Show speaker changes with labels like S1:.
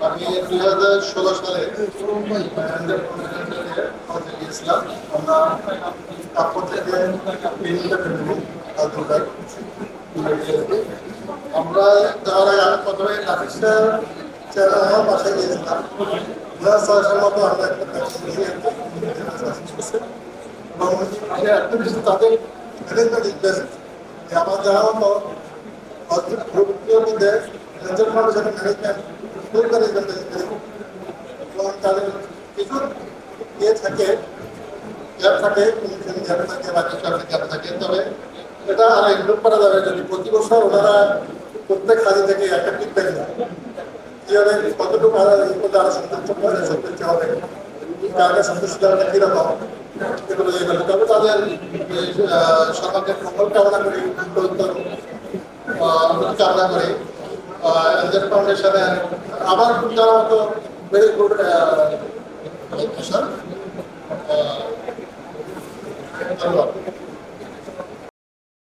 S1: আমি দুই হাজার ষোলো সালে আমাদের গিয়েছিলাম আমরা তারপর আমরা যাওয়ার প্রথমে নাফিসের চেয়ারম্যান বাসায় গিয়েছিলাম সাহায্যের মতো আমরা একটা এবং আমি একটা বিষয় তাদের আমার যাওয়া মতো অদ্ভুত গ্রুপের মধ্যে রেঞ্জার ম্যানেজমেন্ট ফুল ম্যানেজমেন্ট এবং তাদের কিছু ইয়ে থাকে গ্যাপ থাকে থাকে তবে এটা আর ইমপ্রুভ করা যাবে যদি প্রতি বছর ওনারা প্রত্যেক কাজে থেকে একটা ফিডব্যাক দেয় কীভাবে কতটুকু আরও সন্তুষ্ট সন্তুষ্ট হবে কারণে সন্তুষ্ট হবে কীরকম এগুলো করতে তাদের সরকারকে মঙ্গল কামনা করি কামনা করি। এনজেল ফাউন্ডেশনের আমার যারা মতো ভেরি গুড স্যার